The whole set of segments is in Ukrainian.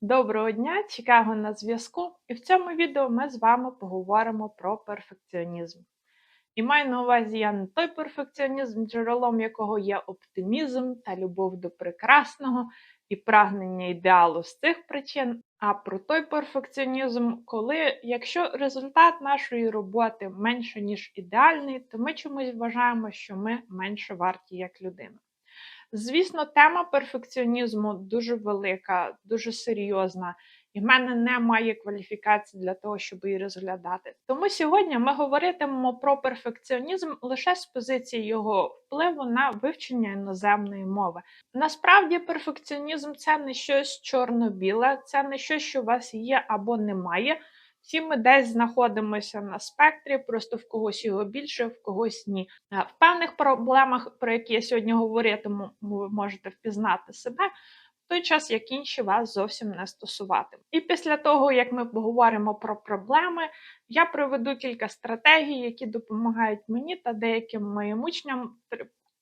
Доброго дня, Чикаго на зв'язку, і в цьому відео ми з вами поговоримо про перфекціонізм. І маю на увазі я не той перфекціонізм, джерелом якого є оптимізм та любов до прекрасного і прагнення ідеалу з цих причин, а про той перфекціонізм, коли якщо результат нашої роботи менше, ніж ідеальний, то ми чомусь вважаємо, що ми менше варті як людина. Звісно, тема перфекціонізму дуже велика, дуже серйозна, і в мене немає кваліфікації для того, щоб її розглядати. Тому сьогодні ми говоритимемо про перфекціонізм лише з позиції його впливу на вивчення іноземної мови. Насправді, перфекціонізм це не щось чорно-біле, це не щось, що у вас є або немає. Всі ми десь знаходимося на спектрі, просто в когось його більше, в когось ні. В певних проблемах, про які я сьогодні говоритиму, ви можете впізнати себе. В той час, як інші вас зовсім не стосувати. І після того, як ми поговоримо про проблеми, я приведу кілька стратегій, які допомагають мені та деяким моїм учням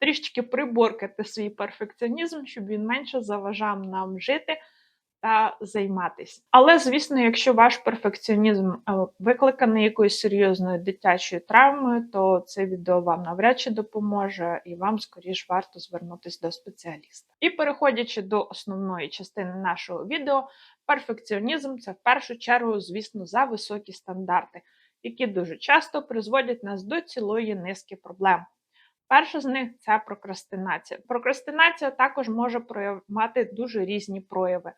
трішки приборкати свій перфекціонізм, щоб він менше заважав нам жити та займатися. Але, звісно, якщо ваш перфекціонізм е, викликаний якоюсь серйозною дитячою травмою, то це відео вам навряд чи допоможе, і вам скоріш варто звернутися до спеціаліста. І переходячи до основної частини нашого відео, перфекціонізм це в першу чергу, звісно, за високі стандарти, які дуже часто призводять нас до цілої низки проблем. Перша з них це прокрастинація. Прокрастинація також може мати дуже різні прояви.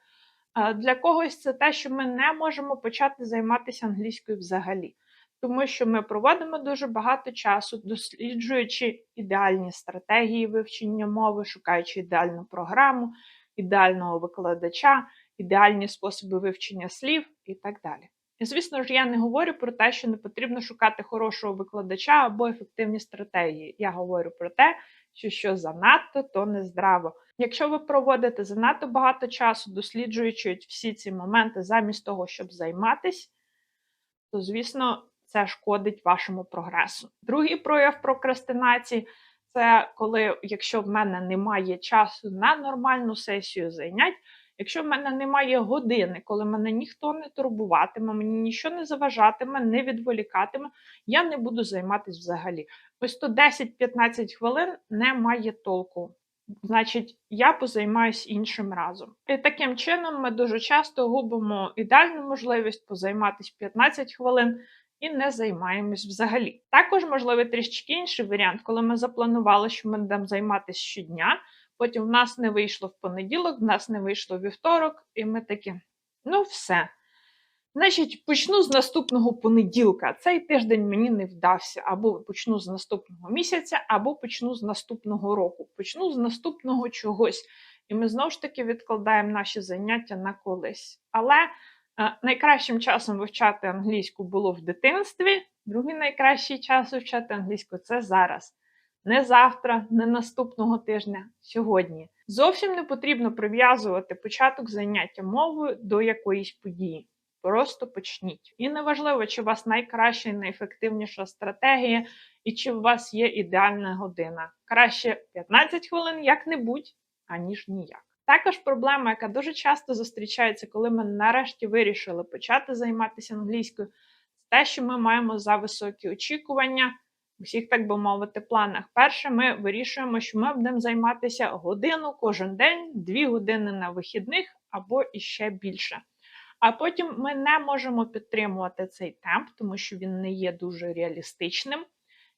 Для когось це те, що ми не можемо почати займатися англійською взагалі, тому що ми проводимо дуже багато часу, досліджуючи ідеальні стратегії вивчення мови, шукаючи ідеальну програму, ідеального викладача, ідеальні способи вивчення слів і так далі. І, звісно ж, я не говорю про те, що не потрібно шукати хорошого викладача або ефективні стратегії. Я говорю про те, що що занадто, то нездраво. Якщо ви проводите занадто багато часу, досліджуючи всі ці моменти замість того, щоб займатися, то, звісно, це шкодить вашому прогресу. Другий прояв прокрастинації це коли, якщо в мене немає часу на нормальну сесію зайнять, якщо в мене немає години, коли мене ніхто не турбуватиме, мені нічого не заважатиме, не відволікатиме, я не буду займатися взагалі. Ось то 10-15 хвилин не має толку. Значить, я позаймаюсь іншим разом. І таким чином ми дуже часто губимо ідеальну можливість позайматися 15 хвилин і не займаємось взагалі. Також можливий трішки інший варіант, коли ми запланували, що ми будемо займатися щодня. Потім в нас не вийшло в понеділок, в нас не вийшло вівторок, і ми такі, ну все. Значить, почну з наступного понеділка. Цей тиждень мені не вдався. Або почну з наступного місяця, або почну з наступного року. Почну з наступного чогось. І ми знову ж таки відкладаємо наші заняття на колись. Але е, найкращим часом вивчати англійську було в дитинстві. Другий найкращий час вивчати англійську це зараз. Не завтра, не наступного тижня, сьогодні. Зовсім не потрібно прив'язувати початок заняття мовою до якоїсь події. Просто почніть. І неважливо, чи у вас найкраща і найефективніша стратегія, і чи у вас є ідеальна година. Краще 15 хвилин як-небудь, аніж ніяк. Також проблема, яка дуже часто зустрічається, коли ми нарешті вирішили почати займатися англійською, це те, що ми маємо за високі очікування усіх, так би мовити, планах. Перше, ми вирішуємо, що ми будемо займатися годину кожен день, дві години на вихідних або іще більше. А потім ми не можемо підтримувати цей темп, тому що він не є дуже реалістичним.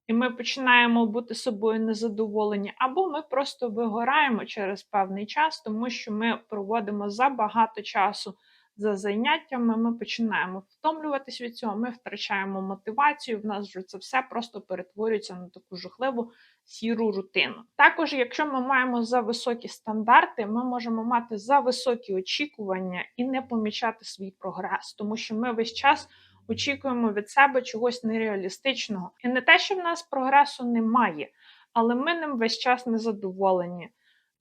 І ми починаємо бути собою незадоволені, або ми просто вигораємо через певний час, тому що ми проводимо забагато часу за заняттями, ми починаємо втомлюватись від цього, ми втрачаємо мотивацію, в нас вже це все просто перетворюється на таку жахливу сіру рутину. Також, якщо ми маємо за високі стандарти, ми можемо мати за високі очікування і не помічати свій прогрес, тому що ми весь час. Очікуємо від себе чогось нереалістичного. І не те, що в нас прогресу немає, але ми ним весь час не задоволені.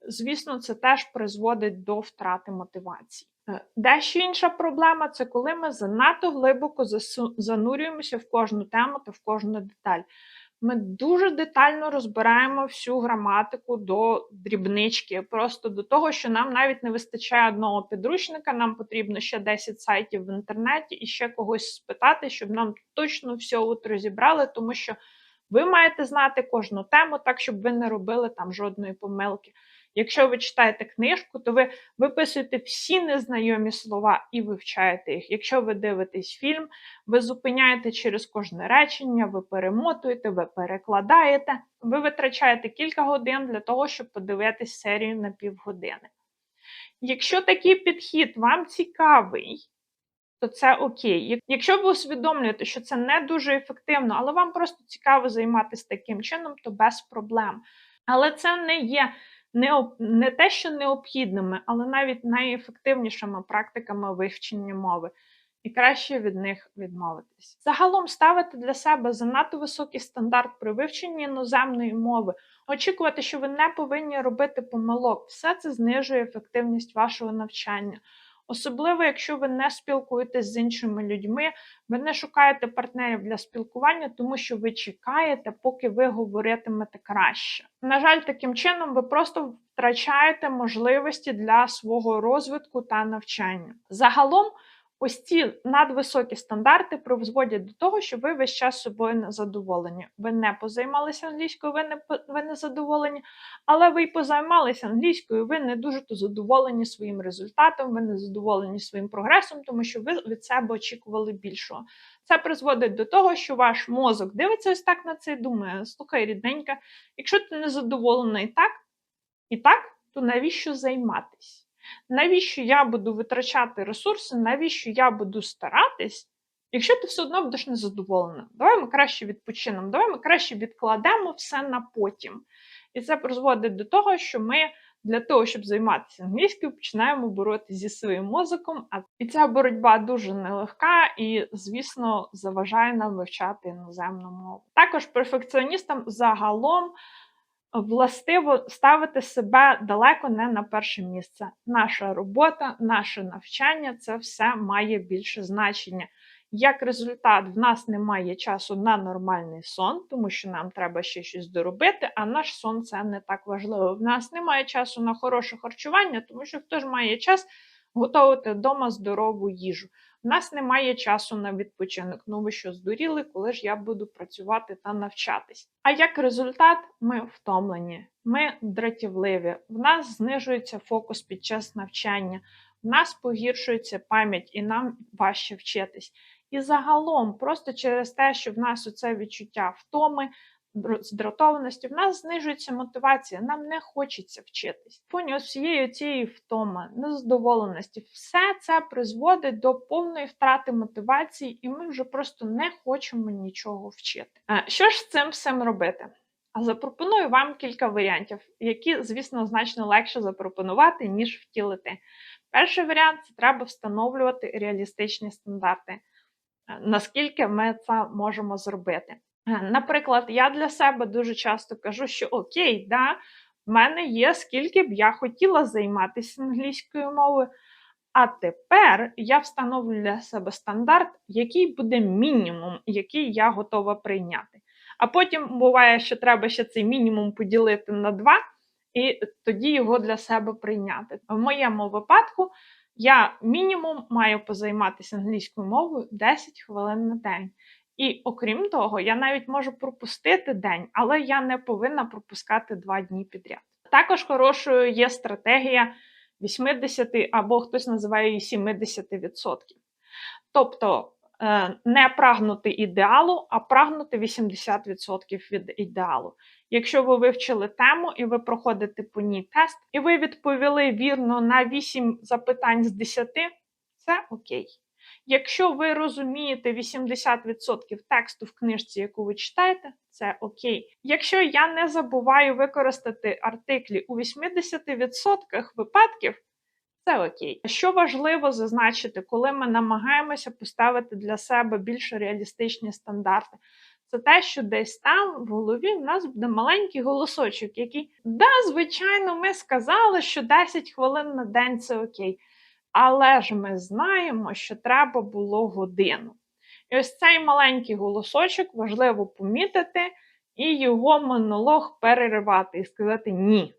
Звісно, це теж призводить до втрати мотивації. Е, дещо інша проблема це коли ми занадто глибоко занурюємося в кожну тему та в кожну деталь. ми дуже детально розбираємо всю граматику до дрібнички, просто до того, що нам навіть не вистачає одного підручника, нам потрібно ще 10 сайтів в інтернеті і ще когось спитати, щоб нам точно все от розібрали, тому що ви маєте знати кожну тему, так щоб ви не робили там жодної помилки. Якщо ви читаєте книжку, то ви виписуєте всі незнайомі слова і вивчаєте їх. Якщо ви дивитесь фільм, ви зупиняєте через кожне речення, ви перемотуєте, ви перекладаєте, ви витрачаєте кілька годин для того, щоб подивитись серію на півгодини. Якщо такий підхід вам цікавий, то це окей. Якщо ви усвідомлюєте, що це не дуже ефективно, але вам просто цікаво займатися таким чином, то без проблем. Але це не є не, не те, що необхідними, але навіть найефективнішими практиками вивчення мови. І краще від них відмовитись. Загалом ставити для себе занадто високий стандарт при вивченні іноземної мови, очікувати, що ви не повинні робити помилок, все це знижує ефективність вашого навчання. Особливо, якщо ви не спілкуєтесь з іншими людьми, ви не шукаєте партнерів для спілкування, тому що ви чекаєте, поки ви говоритимете краще. На жаль, таким чином ви просто втрачаєте можливості для свого розвитку та навчання. Загалом. Ось ці надвисокі стандарти призводять до того, що ви весь час собою не задоволені. Ви не позаймалися англійською, ви не ви не задоволені, але ви й позаймалися англійською, ви не дуже то задоволені своїм результатом, ви не задоволені своїм прогресом, тому що ви від себе очікували більшого. Це призводить до того, що ваш мозок дивиться ось так на це і думає: слухай, рідненька, якщо ти не задоволена і так, і так, то навіщо займатись? Навіщо я буду витрачати ресурси, навіщо я буду старатись, якщо ти все одно будеш незадоволена? Давай ми краще відпочинемо, давай ми краще відкладемо все на потім. І це призводить до того, що ми для того, щоб займатися англійською, починаємо боротися зі своїм мозоком. А і ця боротьба дуже нелегка і, звісно, заважає нам вивчати іноземну мову. Також перфекціоністам загалом властиво ставити себе далеко не на перше місце. Наша робота, наше навчання це все має більше значення. Як результат, в нас немає часу на нормальний сон, тому що нам треба ще щось доробити, а наш сон це не так важливо. В нас немає часу на хороше харчування, тому що хто ж має час готувати вдома здорову їжу. У нас немає часу на відпочинок. Ну ви що здуріли, коли ж я буду працювати та навчатись. А як результат, ми втомлені, ми дратівливі, в нас знижується фокус під час навчання, в нас погіршується пам'ять і нам важче вчитись. І загалом, просто через те, що в нас оце відчуття втоми, здратованості, в нас знижується мотивація, нам не хочеться вчитись. Фоні всієї цієї втоми, незадоволеності, все це призводить до повної втрати мотивації, і ми вже просто не хочемо нічого вчити. Що ж з цим всім робити? А запропоную вам кілька варіантів, які, звісно, значно легше запропонувати, ніж втілити. Перший варіант це треба встановлювати реалістичні стандарти. Наскільки ми це можемо зробити? Наприклад, я для себе дуже часто кажу, що окей, да, в мене є скільки б я хотіла займатися англійською мовою. А тепер я встановлю для себе стандарт, який буде мінімум, який я готова прийняти. А потім буває, що треба ще цей мінімум поділити на два, і тоді його для себе прийняти. В моєму випадку я мінімум маю позайматися англійською мовою 10 хвилин на день. І окрім того, я навіть можу пропустити день, але я не повинна пропускати два дні підряд. Також хорошою є стратегія 80 або хтось називає її 70%. Тобто е, не прагнути ідеалу, а прагнути 80% від ідеалу. Якщо ви вивчили тему і ви проходите по ній тест, і ви відповіли вірно на 8 запитань з 10, це окей. Якщо ви розумієте 80% тексту в книжці, яку ви читаєте, це окей. Якщо я не забуваю використати артиклі у 80% випадків, це окей. Що важливо зазначити, коли ми намагаємося поставити для себе більш реалістичні стандарти, це те, що десь там в голові в нас буде маленький голосочок, який, да, звичайно, ми сказали, що 10 хвилин на день це окей. Але ж ми знаємо, що треба було годину. І ось цей маленький голосочок важливо помітити і його монолог переривати і сказати ні.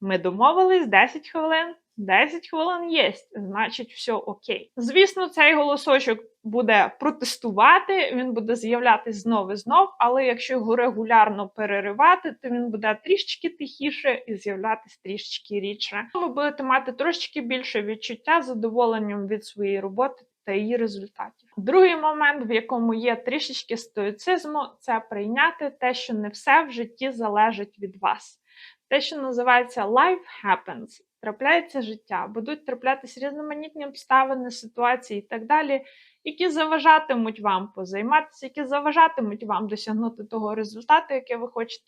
Ми домовились 10 хвилин. 10 хвилин є, значить, все окей. Звісно, цей голосочок буде протестувати, він буде з'являтися знов і знов, але якщо його регулярно переривати, то він буде трішечки тихіше і з'являтися трішечки рідше. Ви будете мати трошечки більше відчуття задоволенням від своєї роботи та її результатів. Другий момент, в якому є трішечки стоїцизму, це прийняти те, що не все в житті залежить від вас. Те, що називається life happens, трапляється життя, будуть траплятися різноманітні обставини, ситуації і так далі, які заважатимуть вам позайматися, які заважатимуть вам досягнути того результату, який ви хочете.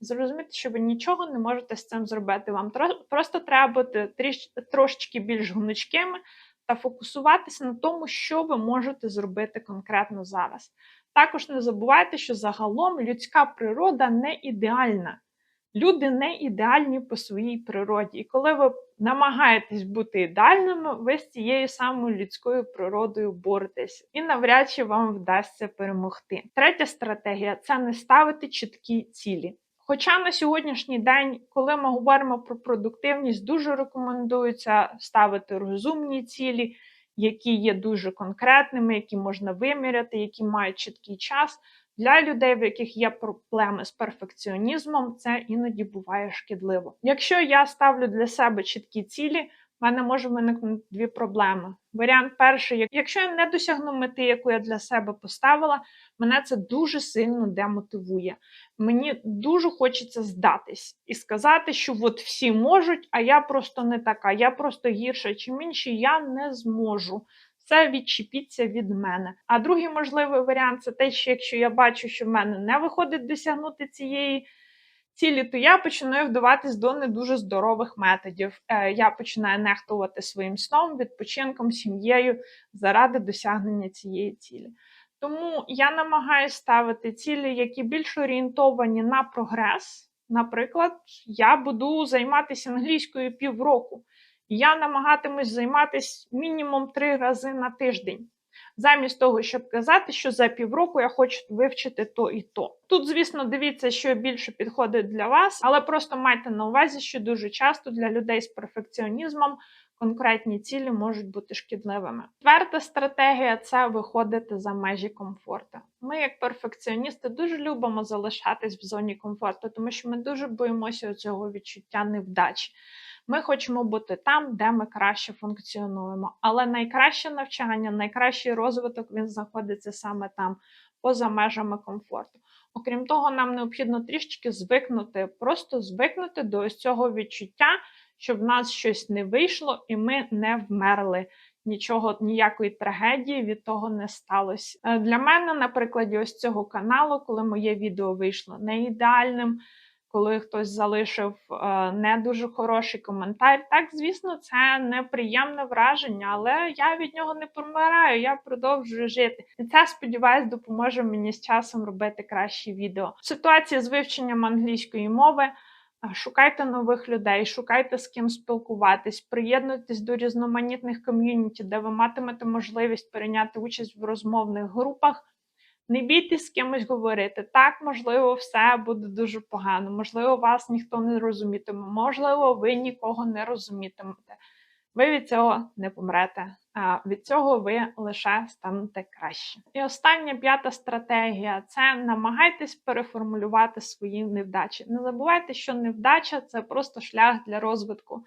Зрозуміти, що ви нічого не можете з цим зробити. Вам просто треба бути тріш, трошечки більш гнучкими та фокусуватися на тому, що ви можете зробити конкретно зараз. Також не забувайте, що загалом людська природа не ідеальна. Люди не ідеальні по своїй природі. І коли ви намагаєтесь бути ідеальними, ви з цією самою людською природою боретесь. І навряд чи вам вдасться перемогти. Третя стратегія це не ставити чіткі цілі. Хоча на сьогоднішній день, коли ми говоримо про продуктивність, дуже рекомендується ставити розумні цілі, які є дуже конкретними, які можна виміряти, які мають чіткий час. Для людей, в яких є проблеми з перфекціонізмом, це іноді буває шкідливо. Якщо я ставлю для себе чіткі цілі, в мене може виникнути дві проблеми. Варіант перший, якщо я не досягну мети, яку я для себе поставила, мене це дуже сильно демотивує. Мені дуже хочеться здатись і сказати, що от всі можуть, а я просто не така, я просто гірша, чим інші я не зможу. Це відчепіться від мене. А другий можливий варіант це те, що якщо я бачу, що в мене не виходить досягнути цієї цілі, то я починаю вдаватись до не дуже здорових методів. Е, я починаю нехтувати своїм сном, відпочинком, сім'єю заради досягнення цієї цілі. Тому я намагаюся ставити цілі, які більш орієнтовані на прогрес. Наприклад, я буду займатися англійською півроку. Я намагатимусь займатися мінімум три рази на тиждень замість того, щоб казати, що за півроку я хочу вивчити то і то. Тут, звісно, дивіться, що більше підходить для вас, але просто майте на увазі, що дуже часто для людей з перфекціонізмом. Конкретні цілі можуть бути шкідливими. Четверта стратегія це виходити за межі комфорту. Ми, як перфекціоністи, дуже любимо залишатись в зоні комфорту, тому що ми дуже боїмося цього відчуття невдачі. Ми хочемо бути там, де ми краще функціонуємо. Але найкраще навчання, найкращий розвиток він знаходиться саме там, поза межами комфорту. Окрім того, нам необхідно трішечки звикнути, просто звикнути до ось цього відчуття, щоб в нас щось не вийшло і ми не вмерли. Нічого, ніякої трагедії від того не сталося. Е, для мене, на прикладі ось цього каналу, коли моє відео вийшло не ідеальним, коли хтось залишив е, не дуже хороший коментар. Так, звісно, це неприємне враження, але я від нього не помираю, я продовжую жити. І це, сподіваюсь, допоможе мені з часом робити кращі відео. Ситуація з вивченням англійської мови. Е, шукайте нових людей, шукайте з ким спілкуватись, приєднуйтесь до різноманітних ком'юніті, де ви матимете можливість прийняти участь в розмовних групах. Не бійтесь з кимось говорити. Так, можливо, все буде дуже погано, можливо, вас ніхто не розумітиме, можливо, ви нікого не розумітимете. Ви від цього не помрете, а від цього ви лише станете краще. І остання п'ята стратегія це намагайтесь переформулювати свої невдачі. Не забувайте, що невдача це просто шлях для розвитку.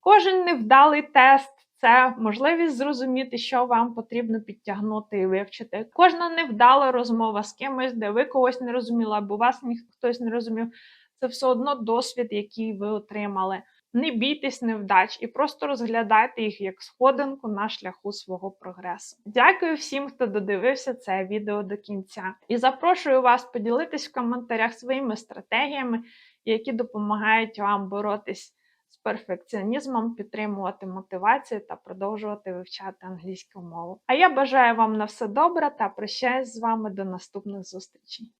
Кожен невдалий тест це можливість зрозуміти, що вам потрібно підтягнути і вивчити. Кожна невдала розмова з кимось, де ви когось не розуміли, або вас хтось не розумів. Це все одно досвід, який ви отримали. Не бійтесь невдач і просто розглядайте їх як сходинку на шляху свого прогресу. Дякую всім, хто додивився це відео до кінця. І запрошую вас поділитись в коментарях своїми стратегіями, які допомагають вам боротись перфекціонізмом, підтримувати мотивацію та продовжувати вивчати англійську мову. А я бажаю вам на все добре та прощаюсь з вами до наступних зустрічей.